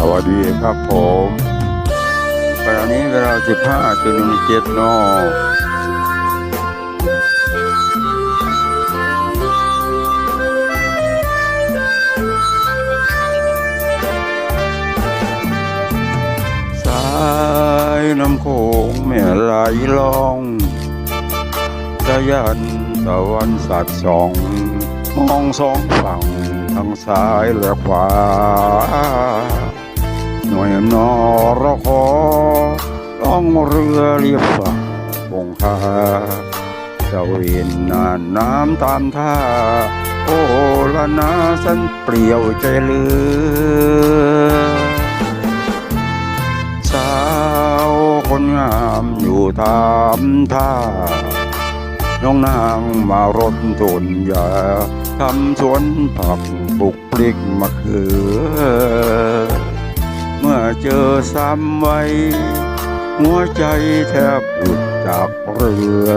สวัสดีครับผมขณะนี้เวลา 15จุดหนึ่งเจ็ดนอสายน้ำโขงแม่ไหลลองสะยันตะวันสัดสองมองสองฝั่งทั้งซ้ายและขวา หน่วยนอรอคอล่องเรือเรียบฝั่งคงคาเจ้าเห็นนานน้ำตามท่า โอ้ละนาสันเปลี่ยวใจเลือสาวคนงามอยู่ตามท่า น้องนางมารดต้นยาทำสวนผักปลูกพริกมะเขือ เมื่อเจอซ้ำไว้ หัวใจแทบหลุดจากเรือ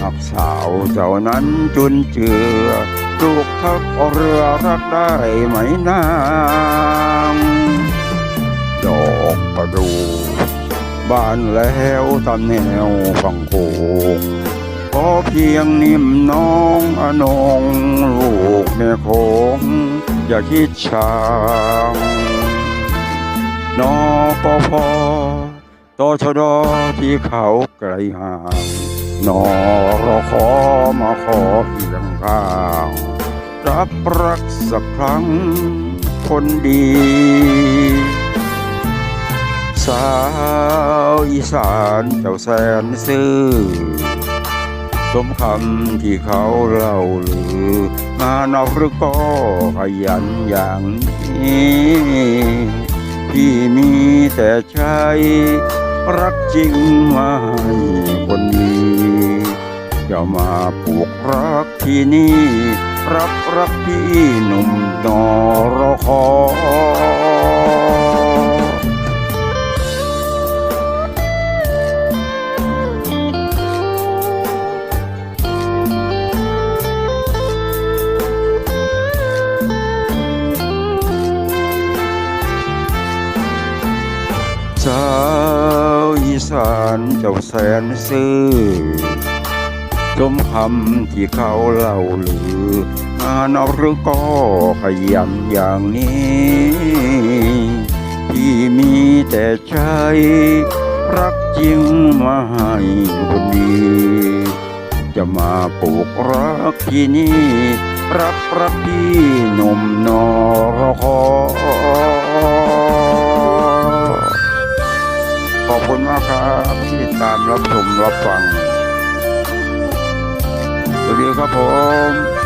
หักสาวเจ้านั้นจุนเจือลูกทักเรือรักได้ไหมนางดอกประดู บ้านแล้วตามแนวฝั่งโขงขอเพียงนิ่มน้องอนงลูกแม่โคงอย่าคิดช้าง นอปอพอตชดที่เขาไกลห่างนอรอขอมาขอเพียงข้างรับรักสักครั้งคนดี สาวอีสานเจ้าแสนซื่อ สมคำที่เขาเล่าลืองานอหรือก็ขยันอย่างนี้ พี่มีแต่ใจรักจริงมาให้คนนี้จะมาปลูกรักที่นี่ รับรักพี่หนุ่มนอรอคอ สาวอีสานเจ้าแสนซื่อสมคำที่เขาเล่าลืองานอาหรือก็ขยันอย่างนี้พี่มีแต่ใจรักจริงมาให้คนดี จะมาปลูกรักที่นี่ รับรักพี่หนุ่มนอรคอ รับฟังสวัสดีครับผม